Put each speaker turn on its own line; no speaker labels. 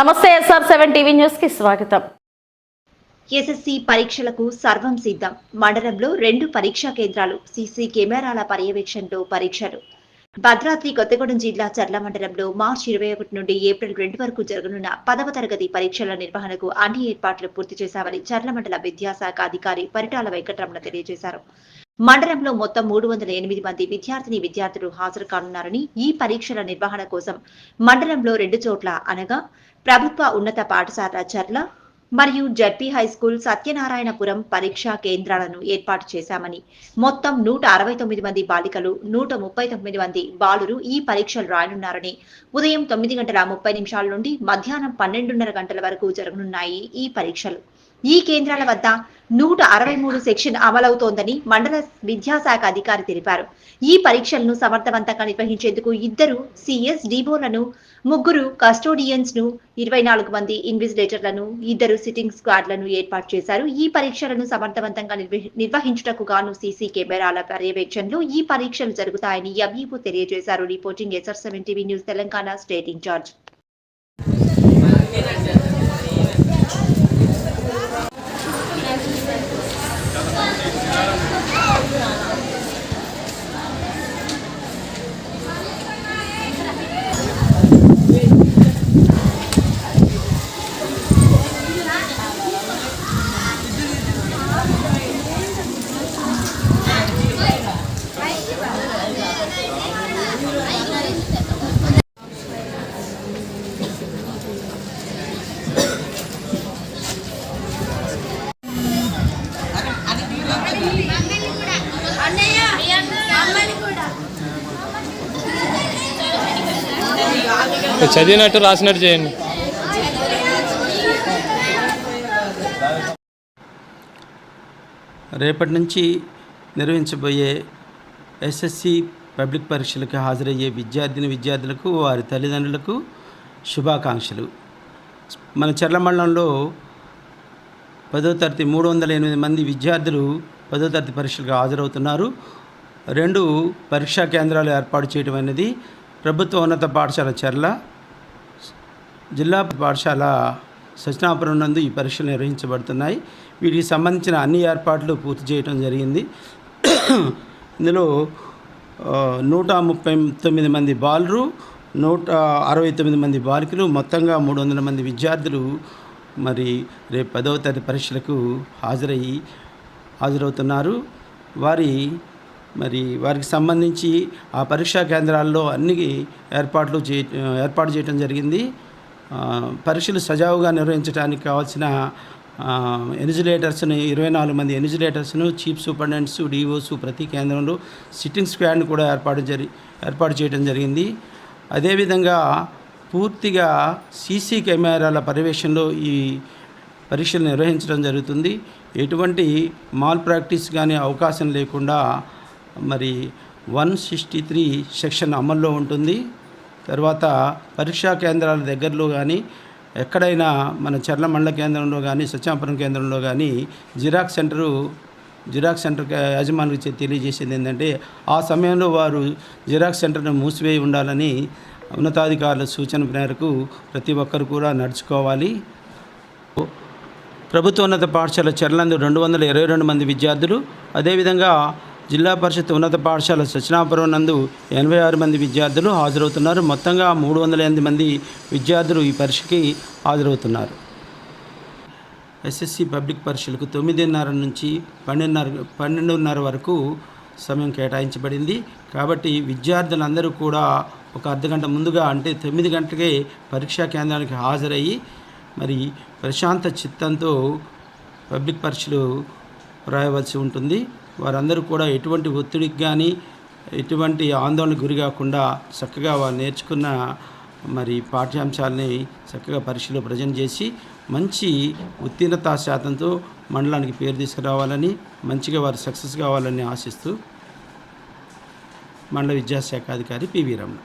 నమస్తే SR seven TV న్యూస్కి స్వాగతం
ఎస్ఎస్సి పరీక్షలకు సర్వం సిద్ధం. మండలంలో రెండు పరీక్షా కేంద్రాలు సీసీ కెమెరాల పర్యవేక్షణలో పరీక్షలు. భద్రాద్రి కొత్తగూడెం జిల్లా చర్ల మండలంలో మార్చి ఇరవై ఒకటి నుండి ఏప్రిల్ రెండు వరకు జరగనున్న పదవ తరగతి పరీక్షల నిర్వహణకు అన్ని ఏర్పాట్లు పూర్తి చేశామని చర్ల మండల విద్యాశాఖ అధికారి పరిటాల వెంకటరమణ తెలియజేశారు. మండలంలో మొత్తం మూడు వందల ఎనిమిది మంది విద్యార్థిని విద్యార్థులు హాజరు కానున్నారని ఈ పరీక్షల నిర్వహణ కోసం మండలంలో రెండు చోట్ల అనగా ప్రభుత్వ ఉన్నత పాఠశాల చర్ల మరియు జడ్పీ హై స్కూల్ సత్యనారాయణపురం పరీక్షా కేంద్రాలను ఏర్పాటు చేశామని మొత్తం నూట అరవై తొమ్మిది మంది బాలికలు నూట ముప్పై తొమ్మిది మంది బాలురు ఈ పరీక్షలు రాయనున్నారని ఉదయం తొమ్మిది గంటల ముప్పై నిమిషాల నుండి మధ్యాహ్నం పన్నెండున్నర గంటల వరకు జరగనున్నాయి ఈ పరీక్షలు. ఈ కేంద్రాల వద్ద నూట అరవై మూడు సెక్షన్ అమలవుతోందని మండల విద్యాశాఖ అధికారి తెలిపారు. ఈ పరీక్షలను సమర్థవంతంగా నిర్వహించేందుకు ఇద్దరు సిఎస్ డిబోలను ముగ్గురు కస్టోడియన్స్ను ఇరవై నాలుగు మంది ఇన్విజిలేటర్లను ఇద్దరు సిట్టింగ్ స్క్వాడ్లను ఏర్పాటు చేశారు. ఈ పరీక్షలను సమర్థవంతంగా నిర్వహించుటకు గాను సీసీ కెమెరాల పర్యవేక్షణలు ఈ పరీక్షలు జరుగుతాయని ఎంఈఓ తెలియజేశారు. Reporting SR seven TV news Telangana state incharge.
吃完了 చదివినట్టు రాసినట్టు చేయండి.
రేపటి నుంచి నిర్వహించబోయే ఎస్ఎస్సి పబ్లిక్ పరీక్షలకు హాజరయ్యే విద్యార్థిని విద్యార్థులకు వారి తల్లిదండ్రులకు శుభాకాంక్షలు. మన చర్ల మండలంలో పదో తరగతి మూడు వందల ఎనిమిది మంది విద్యార్థులు పదో తరగతి పరీక్షలకు హాజరవుతున్నారు. రెండు పరీక్షా కేంద్రాలు ఏర్పాటు చేయడం అనేది ప్రభుత్వ ఉన్నత పాఠశాల చర్ల జిల్లా పాఠశాల సచినాపురం నందు ఈ పరీక్షలు నిర్వహించబడుతున్నాయి. వీటికి సంబంధించిన అన్ని ఏర్పాట్లు పూర్తి చేయడం జరిగింది. ఇందులో నూట ముప్పై తొమ్మిది మంది బాలురు నూట అరవై తొమ్మిది మంది బాలికలు మొత్తంగా మూడు వందల మంది విద్యార్థులు మరి రేపు పదవ తరగతి పరీక్షలకు హాజరయ్యి హాజరవుతున్నారు. వారి మరి వారికి సంబంధించి ఆ పరీక్షా కేంద్రాల్లో అన్ని ఏర్పాట్లు చే ఏర్పాటు చేయడం జరిగింది. పరీక్షలు సజావుగా నిర్వహించడానికి కావాల్సిన ఎనిజిలేటర్స్ని ఇరవై నాలుగు మంది ఎనిజిలేటర్స్ను చీఫ్ సూపరింటెండెంట్స్ డిఓస్ ప్రతి కేంద్రంలో సిట్టింగ్ స్క్వాడ్ని కూడా ఏర్పాటు జరి ఏర్పాటు చేయడం జరిగింది. అదేవిధంగా పూర్తిగా సీసీ కెమెరాల పర్యవేక్షణలో ఈ పరీక్షలు నిర్వహించడం జరుగుతుంది. ఎటువంటి మాల్ ప్రాక్టీస్ కానీ అవకాశం లేకుండా మరి వన్ సిక్స్టీ త్రీ సెక్షన్ అమల్లో ఉంటుంది. తర్వాత పరీక్షా కేంద్రాల దగ్గరలో కానీ ఎక్కడైనా మన చర్ల మండల కేంద్రంలో కానీ సత్యాపురం కేంద్రంలో కానీ జిరాక్స్ సెంటరు జిరాక్స్ సెంటర్ యాజమానికి తెలియజేసింది తెలియజేసేది ఏంటంటే ఆ సమయంలో వారు జిరాక్స్ సెంటర్ను మూసివేయి ఉండాలని ఉన్నతాధికారుల సూచన మేరకు ప్రతి ఒక్కరు కూడా నడుచుకోవాలి. ప్రభుత్వ ఉన్నత పాఠశాల చర్లందు రెండు వందల ఇరవై రెండు మంది విద్యార్థులు అదేవిధంగా జిల్లా పరిషత్ ఉన్నత పాఠశాల సచనాపురం నందు ఎనభై ఆరు మంది విద్యార్థులు హాజరవుతున్నారు. మొత్తంగా మూడు వందల ఎనిమిది మంది విద్యార్థులు ఈ పరీక్షకి హాజరవుతున్నారు. ఎస్ఎస్సి పబ్లిక్ పరీక్షలకు తొమ్మిదిన్నర నుంచి పన్నెండున్నర పన్నెండున్నర వరకు సమయం కేటాయించబడింది. కాబట్టి విద్యార్థులందరూ కూడా ఒక అర్ధగంట ముందుగా అంటే తొమ్మిది గంటలకే పరీక్షా కేంద్రానికి హాజరయ్యి మరి ప్రశాంత చిత్తంతో పబ్లిక్ పరీక్షలు రాయవలసి ఉంటుంది. వారందరూ కూడా ఎటువంటి ఒత్తిడికి కానీ ఎటువంటి ఆందోళనకు గురి కాకుండా చక్కగా వారు నేర్చుకున్న మరి పాఠ్యాంశాలని చక్కగా పరీక్షలో ప్రజెంట్ చేసి మంచి ఉత్తీర్ణతా శాతంతో మండలానికి పేరు తీసుకురావాలని మంచిగా వారు సక్సెస్ కావాలని ఆశిస్తూ మండల విద్యాశాఖ అధికారి పివి రమణ.